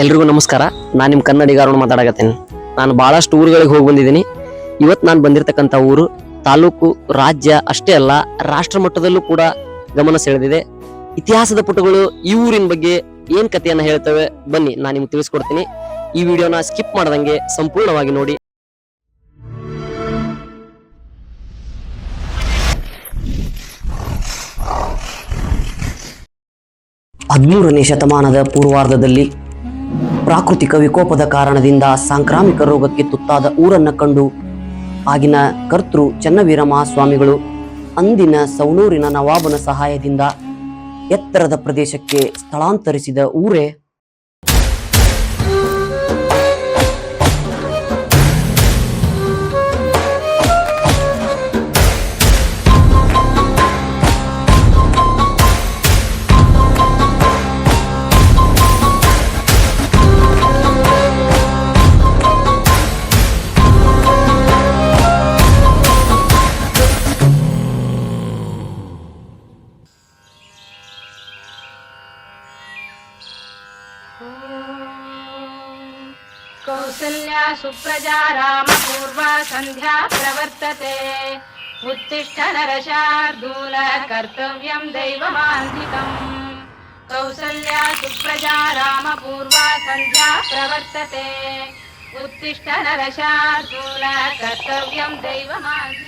ಎಲ್ರಿಗೂ ನಮಸ್ಕಾರ. ನಾನು ನಿಮ್ಮ ಕನ್ನಡಿಗಾರನು ಮಾತಾಡಕತ್ತೀನಿ. ನಾನು ಭಾಳಷ್ಟು ಊರುಗಳಿಗೆ ಹೋಗಿ ಬಂದಿದ್ದೀನಿ. ಇವತ್ತು ನಾನು ಬಂದಿರತಕ್ಕಂಥ ಊರು ತಾಲೂಕು, ರಾಜ್ಯ ಅಷ್ಟೇ ಅಲ್ಲ, ರಾಷ್ಟ್ರ ಮಟ್ಟದಲ್ಲೂ ಕೂಡ ಗಮನ ಸೆಳೆದಿದೆ. ಇತಿಹಾಸದ ಪುಟಗಳು ಈ ಊರಿನ ಬಗ್ಗೆ ಏನು ಕಥೆಯನ್ನು ಹೇಳ್ತವೆ ಬನ್ನಿ, ನಾನು ನಿಮ್ಗೆ ತಿಳಿಸ್ಕೊಡ್ತೀನಿ. ಈ ವಿಡಿಯೋನ ಸ್ಕಿಪ್ ಮಾಡ್ದಂಗೆ ಸಂಪೂರ್ಣವಾಗಿ ನೋಡಿ. ಹದಿಮೂರನೇ ಶತಮಾನದ ಪೂರ್ವಾರ್ಧದಲ್ಲಿ ಪ್ರಾಕೃತಿಕ ವಿಕೋಪದ ಕಾರಣದಿಂದ ಸಾಂಕ್ರಾಮಿಕ ರೋಗಕ್ಕೆ ತುತ್ತಾದ ಊರನ್ನು ಕಂಡು ಆಗಿನ ಕರ್ತೃ ಚನ್ನವೀರ ಮಹಾಸ್ವಾಮಿಗಳು ಅಂದಿನ ಸೌಣೂರಿನ ನವಾಬನ ಸಹಾಯದಿಂದ ಎತ್ತರದ ಪ್ರದೇಶಕ್ಕೆ ಸ್ಥಳಾಂತರಿಸಿದ ಊರೇ कौसल्या सुप्रजा रामपूर्वा सन्ध्या प्रवर्तते उत्तिष्ठ नरशार्दूल कर्तव्यं दैवमान्धिकम् कौसल्या सुप्रजा रामपूर्वा सन्ध्या प्रवर्तते उत्तिष्ठ नरशार्दूल कर्तव्यं दैवमान्धिकम्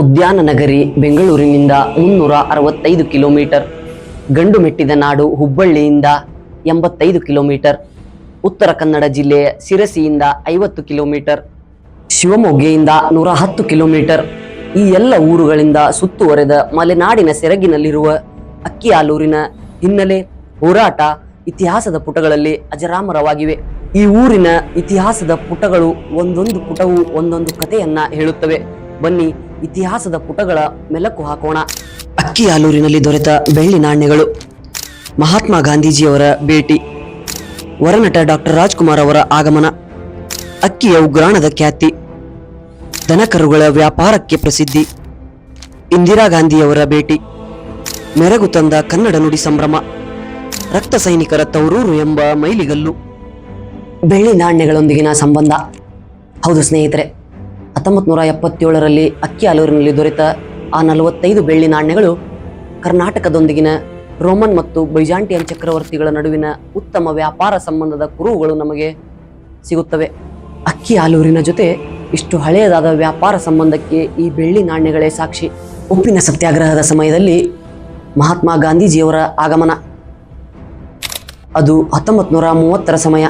ಉದ್ಯಾನ ನಗರಿ ಬೆಂಗಳೂರಿನಿಂದ ಮುನ್ನೂರ ಅರವತ್ತೈದು ಕಿಲೋಮೀಟರ್. ಗಂಡು ಮೆಟ್ಟಿದ ನಾಡು ಹುಬ್ಬಳ್ಳಿಯಿಂದ ಎಂಬತ್ತೈದು ಕಿಲೋಮೀಟರ್. ಉತ್ತರ ಕನ್ನಡ ಜಿಲ್ಲೆಯ ಸಿರಸಿಯಿಂದ ಐವತ್ತು ಕಿಲೋಮೀಟರ್. ಶಿವಮೊಗ್ಗೆಯಿಂದ ನೂರ ಹತ್ತು ಕಿಲೋಮೀಟರ್. ಈ ಎಲ್ಲ ಊರುಗಳಿಂದ ಸುತ್ತುವರೆದ ಮಲೆನಾಡಿನ ಸೆರಗಿನಲ್ಲಿರುವ ಅಕ್ಕಿಯಾಲೂರಿನ ಹಿನ್ನೆಲೆ ಹೋರಾಟ ಇತಿಹಾಸದ ಪುಟಗಳಲ್ಲಿ ಅಜರಾಮರವಾಗಿವೆ. ಈ ಊರಿನ ಇತಿಹಾಸದ ಪುಟಗಳು ಒಂದೊಂದು ಪುಟವು ಒಂದೊಂದು ಕಥೆಯನ್ನ ಹೇಳುತ್ತವೆ. ಬನ್ನಿ ಇತಿಹಾಸದ ಪುಟಗಳ ಮೆಲಕು ಹಾಕೋಣ. ಅಕ್ಕಿ ಆಲೂರಿನಲ್ಲಿ ದೊರೆತ ಬೆಳ್ಳಿ ನಾಣ್ಯಗಳು. ಮಹಾತ್ಮ ಗಾಂಧೀಜಿಯವರ ಭೇಟಿ. ವರನಟ ಡಾಕ್ಟರ್ ರಾಜ್ಕುಮಾರ್ ಅವರ ಆಗಮನ. ಅಕ್ಕಿಯ ಉಗ್ರಾಣದ ಖ್ಯಾತಿ. ದನಕರುಗಳ ವ್ಯಾಪಾರಕ್ಕೆ ಪ್ರಸಿದ್ಧಿ. ಇಂದಿರಾ ಗಾಂಧಿಯವರ ಭೇಟಿ. ಮೆರಗು ತಂದ ಕನ್ನಡ ನುಡಿ ಸಂಭ್ರಮ. ರಕ್ತ ಸೈನಿಕರ ತವರೂರು ಎಂಬ ಮೈಲಿಗಲ್ಲು. ಬೆಳ್ಳಿ ನಾಣ್ಯಗಳೊಂದಿಗಿನ ಸಂಬಂಧ. ಹೌದು ಸ್ನೇಹಿತರೆ ಹತ್ತೊಂಬತ್ತು ನೂರ ಎಪ್ಪತ್ತೇಳರಲ್ಲಿ ಅಕ್ಕಿ ಆಲೂರಿನಲ್ಲಿ ದೊರೆತ ಆ ನಲವತ್ತೈದು ಬೆಳ್ಳಿ ನಾಣ್ಯಗಳು ಕರ್ನಾಟಕದೊಂದಿಗಿನ ರೋಮನ್ ಮತ್ತು ಬೈಜಾಂಟಿಯನ್ ಚಕ್ರವರ್ತಿಗಳ ನಡುವಿನ ಉತ್ತಮ ವ್ಯಾಪಾರ ಸಂಬಂಧದ ಕುರುಹುಗಳು ನಮಗೆ ಸಿಗುತ್ತವೆ. ಅಕ್ಕಿ ಆಲೂರಿನ ಜೊತೆ ಇಷ್ಟು ಹಳೆಯದಾದ ವ್ಯಾಪಾರ ಸಂಬಂಧಕ್ಕೆ ಈ ಬೆಳ್ಳಿ ನಾಣ್ಯಗಳೇ ಸಾಕ್ಷಿ. ಉಪ್ಪಿನ ಸತ್ಯಾಗ್ರಹದ ಸಮಯದಲ್ಲಿ ಮಹಾತ್ಮ ಗಾಂಧೀಜಿಯವರ ಆಗಮನ. ಅದು ಹತ್ತೊಂಬತ್ತು ನೂರ ಮೂವತ್ತರ ಸಮಯ.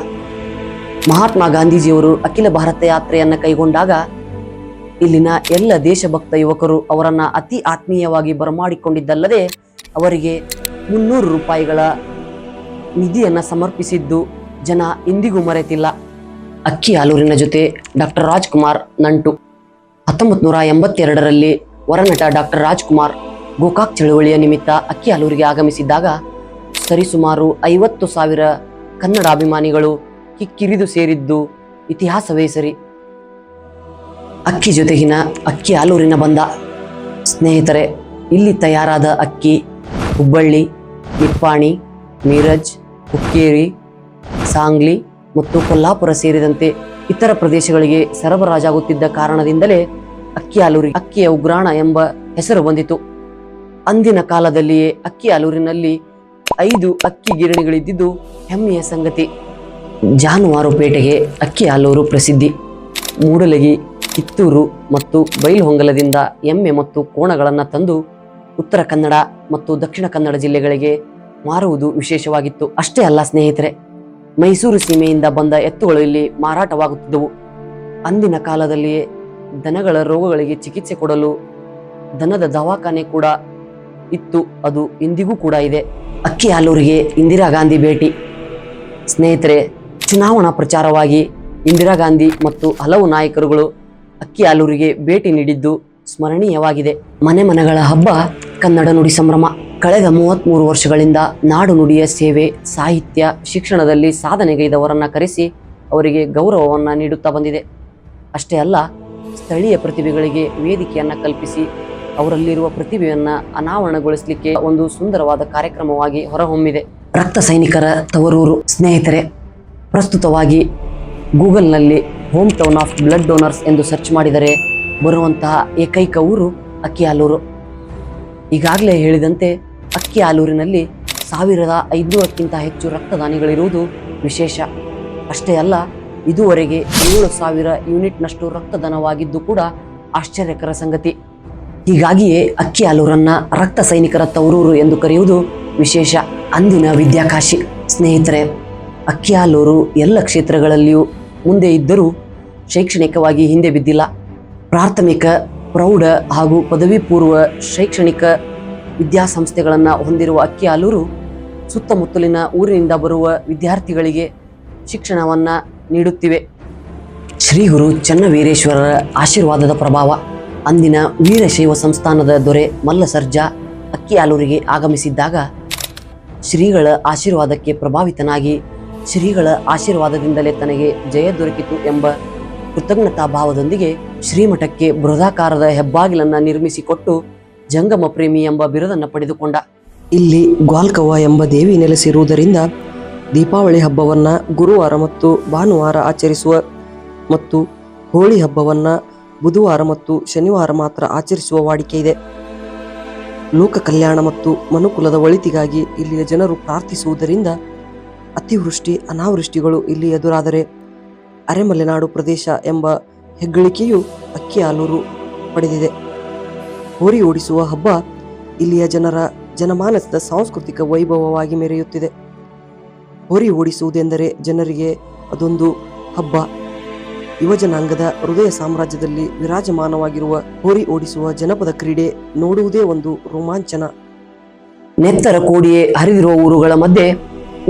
ಮಹಾತ್ಮ ಗಾಂಧೀಜಿಯವರು ಅಖಿಲ ಭಾರತ ಯಾತ್ರೆಯನ್ನು ಕೈಗೊಂಡಾಗ ಇಲ್ಲಿನ ಎಲ್ಲ ದೇಶಭಕ್ತ ಯುವಕರು ಅವರನ್ನ ಅತಿ ಆತ್ಮೀಯವಾಗಿ ಬರಮಾಡಿಕೊಂಡಿದ್ದಲ್ಲದೆ ಅವರಿಗೆ ಮುನ್ನೂರು ರೂಪಾಯಿಗಳ ನಿಧಿಯನ್ನ ಸಮರ್ಪಿಸಿದ್ದು ಜನ ಇಂದಿಗೂ ಮರೆತಿಲ್ಲ. ಅಕ್ಕಿ ಆಲೂರಿನ ಜೊತೆ ಡಾಕ್ಟರ್ ರಾಜ್ಕುಮಾರ್ ನಂಟು. ಹತ್ತೊಂಬತ್ತು ನೂರ ಎಂಬತ್ತೆರಡರಲ್ಲಿ ವರನಟ ಡಾಕ್ಟರ್ ರಾಜ್ಕುಮಾರ್ ಗೋಕಾಕ್ ಚಳುವಳಿಯ ನಿಮಿತ್ತ ಅಕ್ಕಿ ಆಲೂರಿಗೆ ಆಗಮಿಸಿದ್ದಾಗ ಸರಿಸುಮಾರು ಐವತ್ತು ಸಾವಿರ ಕನ್ನಡ ಅಭಿಮಾನಿಗಳು ಕಿಕ್ಕಿರಿದು ಸೇರಿದ್ದು ಇತಿಹಾಸವೇ ಸರಿ. ಅಕ್ಕಿ ಜೊತೆಗಿನ ಅಕ್ಕಿ ಆಲೂರಿನ ಬಂದ. ಸ್ನೇಹಿತರೆ, ಇಲ್ಲಿ ತಯಾರಾದ ಅಕ್ಕಿ ಹುಬ್ಬಳ್ಳಿ, ನಿಪ್ಪಾಣಿ ಮೀರಜ್ ಹುಕ್ಕೇರಿ, ಸಾಂಗ್ಲಿ ಮತ್ತು ಕೊಲ್ಲಾಪುರ ಸೇರಿದಂತೆ ಇತರ ಪ್ರದೇಶಗಳಿಗೆ ಸರಬರಾಜಾಗುತ್ತಿದ್ದ ಕಾರಣದಿಂದಲೇ ಅಕ್ಕಿ ಆಲೂರಿ, ಅಕ್ಕಿಯ ಉಗ್ರಾಣ ಎಂಬ ಹೆಸರು ಬಂದಿತು. ಅಂದಿನ ಕಾಲದಲ್ಲಿಯೇ ಅಕ್ಕಿ ಆಲೂರಿನಲ್ಲಿ ಐದು ಅಕ್ಕಿ ಗಿರಣಿಗಳಿದ್ದಿದ್ದು ಹೆಮ್ಮೆಯ ಸಂಗತಿ. ಜಾನುವಾರು ಪೇಟೆಗೆ ಅಕ್ಕಿ ಆಲೂರು ಪ್ರಸಿದ್ಧಿ. ಮೂಡಲಗಿ ಕಿತ್ತೂರು ಮತ್ತು ಬೈಲಹೊಂಗಲದಿಂದ ಎಮ್ಮೆ ಮತ್ತು ಕೋಣಗಳನ್ನು ತಂದು ಉತ್ತರ ಕನ್ನಡ ಮತ್ತು ದಕ್ಷಿಣ ಕನ್ನಡ ಜಿಲ್ಲೆಗಳಿಗೆ ಮಾರುವುದು ವಿಶೇಷವಾಗಿತ್ತು. ಅಷ್ಟೇ ಅಲ್ಲ ಸ್ನೇಹಿತರೆ, ಮೈಸೂರು ಸೀಮೆಯಿಂದ ಬಂದ ಎತ್ತುಗಳು ಇಲ್ಲಿ ಮಾರಾಟವಾಗುತ್ತಿದ್ದವು. ಅಂದಿನ ಕಾಲದಲ್ಲಿಯೇ ದನಗಳ ರೋಗಗಳಿಗೆ ಚಿಕಿತ್ಸೆ ಕೊಡಲು ದನದ ದವಾಖಾನೆ ಕೂಡ ಇತ್ತು. ಅದು ಇಂದಿಗೂ ಕೂಡ ಇದೆ. ಅಕ್ಕಿ ಹಾಲೂರಿಗೆ ಇಂದಿರಾ ಗಾಂಧಿ ಭೇಟಿ. ಸ್ನೇಹಿತರೆ, ಚುನಾವಣಾ ಪ್ರಚಾರವಾಗಿ ಇಂದಿರಾ ಗಾಂಧಿ ಮತ್ತು ಹಲವು ನಾಯಕರುಗಳು ಅಕ್ಕಿ ಆಲೂರಿಗೆ ಭೇಟಿ ನೀಡಿದ್ದು ಸ್ಮರಣೀಯವಾಗಿದೆ. ಮನೆ ಮನೆಗಳ ಹಬ್ಬ, ಕನ್ನಡ ನುಡಿ ಸಂಭ್ರಮ. ಕಳೆದ ಮೂವತ್ತ್ಮೂರು ವರ್ಷಗಳಿಂದ ನಾಡು ನುಡಿಯ ಸೇವೆ, ಸಾಹಿತ್ಯ, ಶಿಕ್ಷಣದಲ್ಲಿ ಸಾಧನೆಗೈದವರನ್ನು ಕರೆಸಿ ಅವರಿಗೆ ಗೌರವವನ್ನು ನೀಡುತ್ತಾ ಬಂದಿದೆ. ಅಷ್ಟೇ ಅಲ್ಲ, ಸ್ಥಳೀಯ ಪ್ರತಿಭೆಗಳಿಗೆ ವೇದಿಕೆಯನ್ನು ಕಲ್ಪಿಸಿ ಅವರಲ್ಲಿರುವ ಪ್ರತಿಭೆಯನ್ನು ಅನಾವರಣಗೊಳಿಸಲಿಕ್ಕೆ ಒಂದು ಸುಂದರವಾದ ಕಾರ್ಯಕ್ರಮವಾಗಿ ಹೊರಹೊಮ್ಮಿದೆ. ರಕ್ತ ಸೈನಿಕರ ತವರೂರು ಸ್ನೇಹಿತರೆ, ಪ್ರಸ್ತುತವಾಗಿ ಗೂಗಲ್ನಲ್ಲಿ home town of blood donors ಎಂದು ಸರ್ಚ್ ಮಾಡಿದರೆ ಬರುವಂತಹ ಏಕೈಕ ಊರು ಅಕ್ಕಿಯಾಲೂರು. ಈಗಾಗಲೇ ಹೇಳಿದಂತೆ ಅಕ್ಕಿಯಾಲೂರಿನಲ್ಲಿ ಸಾವಿರದ ಐದುನೂರಕ್ಕಿಂತ ಹೆಚ್ಚು ರಕ್ತದಾನಿಗಳಿರುವುದು ವಿಶೇಷ. ಅಷ್ಟೇ ಅಲ್ಲ, ಇದುವರೆಗೆ ಏಳು ಸಾವಿರ ಯೂನಿಟ್ನಷ್ಟು ರಕ್ತದಾನವಾಗಿದ್ದು ಕೂಡ ಆಶ್ಚರ್ಯಕರ ಸಂಗತಿ. ಹೀಗಾಗಿಯೇ ಅಕ್ಕಿಯಾಲೂರನ್ನ ರಕ್ತ ಸೈನಿಕರ ತವರೂರು ಎಂದು ಕರೆಯುವುದು ವಿಶೇಷ. ಅಂದಿನ ವಿದ್ಯಾಕಾಶಿ ಸ್ನೇಹಿತರೆ, ಅಕ್ಕಿಯಾಲೂರು ಎಲ್ಲ ಕ್ಷೇತ್ರಗಳಲ್ಲಿಯೂ ಮುಂದೆ ಇದ್ದರೂ ಶೈಕ್ಷಣಿಕವಾಗಿ ಹಿಂದೆ ಬಿದ್ದಿಲ್ಲ. ಪ್ರಾಥಮಿಕ, ಪ್ರೌಢ ಹಾಗೂ ಪದವಿ ಪೂರ್ವ ಶೈಕ್ಷಣಿಕ ವಿದ್ಯಾಸಂಸ್ಥೆಗಳನ್ನು ಹೊಂದಿರುವ ಅಕ್ಕಿ ಆಲೂರು ಸುತ್ತಮುತ್ತಲಿನ ಊರಿನಿಂದ ಬರುವ ವಿದ್ಯಾರ್ಥಿಗಳಿಗೆ ಶಿಕ್ಷಣವನ್ನು ನೀಡುತ್ತಿವೆ. ಶ್ರೀ ಗುರು ಚನ್ನವೀರೇಶ್ವರರ ಆಶೀರ್ವಾದದ ಪ್ರಭಾವ. ಅಂದಿನ ವೀರಶೈವ ಸಂಸ್ಥಾನದ ದೊರೆ ಮಲ್ಲಸರ್ಜಾ ಅಕ್ಕಿಯಾಲೂರಿಗೆ ಆಗಮಿಸಿದ್ದಾಗ ಶ್ರೀಗಳ ಆಶೀರ್ವಾದಕ್ಕೆ ಪ್ರಭಾವಿತನಾಗಿ ಶ್ರೀಗಳ ಆಶೀರ್ವಾದದಿಂದಲೇ ತನಗೆ ಜಯ ದೊರಕಿತು ಎಂಬ ಕೃತಜ್ಞತಾ ಭಾವದೊಂದಿಗೆ ಶ್ರೀಮಠಕ್ಕೆ ಬೃಹದಾಕಾರದ ಹೆಬ್ಬಾಗಿಲನ್ನು ನಿರ್ಮಿಸಿಕೊಟ್ಟು ಜಂಗಮ ಪ್ರೇಮಿ ಎಂಬ ಬಿರುದನ್ನು ಪಡೆದುಕೊಂಡ. ಇಲ್ಲಿ ಗ್ವಾಲ್ಕವ ಎಂಬ ದೇವಿ ನೆಲೆಸಿರುವುದರಿಂದ ದೀಪಾವಳಿ ಹಬ್ಬವನ್ನು ಗುರುವಾರ ಮತ್ತು ಭಾನುವಾರ ಆಚರಿಸುವ ಮತ್ತು ಹೋಳಿ ಹಬ್ಬವನ್ನು ಬುಧವಾರ ಮತ್ತು ಶನಿವಾರ ಮಾತ್ರ ಆಚರಿಸುವ ವಾಡಿಕೆ ಇದೆ. ಲೋಕ ಕಲ್ಯಾಣ ಮತ್ತು ಮನುಕುಲದ ಒಳಿತಿಗಾಗಿ ಇಲ್ಲಿಯ ಜನರು ಪ್ರಾರ್ಥಿಸುವುದರಿಂದ ಅತಿವೃಷ್ಟಿ, ಅನಾವೃಷ್ಟಿಗಳು ಇಲ್ಲಿ ಎದುರಾದರೆ ಅರೆಮಲೆನಾಡು ಪ್ರದೇಶ ಎಂಬ ಹೆಗ್ಗಳಿಕೆಯು ಅಕ್ಕಿಯಾಲೂರು ಪಡೆದಿದೆ. ಹೋರಿ ಓಡಿಸುವ ಹಬ್ಬ ಇಲ್ಲಿಯ ಜನರ ಜನಮಾನಸದ ಸಾಂಸ್ಕೃತಿಕ ವೈಭವವಾಗಿ ಮೆರೆಯುತ್ತಿದೆ. ಹೋರಿ ಓಡಿಸುವುದೆಂದರೆ ಜನರಿಗೆ ಅದೊಂದು ಹಬ್ಬ. ಯುವಜನಾಂಗದ ಹೃದಯ ಸಾಮ್ರಾಜ್ಯದಲ್ಲಿ ವಿರಾಜಮಾನವಾಗಿರುವ ಹೋರಿ ಓಡಿಸುವ ಜನಪದ ಕ್ರೀಡೆ ನೋಡುವುದೇ ಒಂದು ರೋಮಾಂಚನ. ನೆತ್ತರ ಕೋಡಿಯೇ ಹರಿದಿರುವ ಊರುಗಳ ಮಧ್ಯೆ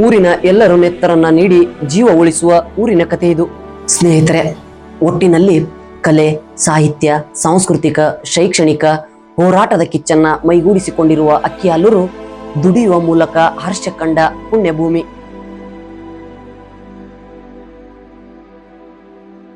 ಊರಿನ ಎಲ್ಲರೂ ನೆತ್ತರನ್ನ ನೀಡಿ ಜೀವ ಉಳಿಸುವ ಊರಿನ ಕಥೆ ಸ್ನೇಹಿತರೆ, ಒಟ್ಟಿನಲ್ಲಿ ಕಲೆ, ಸಾಹಿತ್ಯ, ಸಾಂಸ್ಕೃತಿಕ, ಶೈಕ್ಷಣಿಕ ಹೋರಾಟದ ಕಿಚ್ಚನ್ನ ಮೈಗೂಡಿಸಿಕೊಂಡಿರುವ ಅಕ್ಕಿಯಾಲೂರು ದುಡಿಯುವ ಮೂಲಕ ಹರ್ಷ ಕಂಡ ಪುಣ್ಯಭೂಮಿ.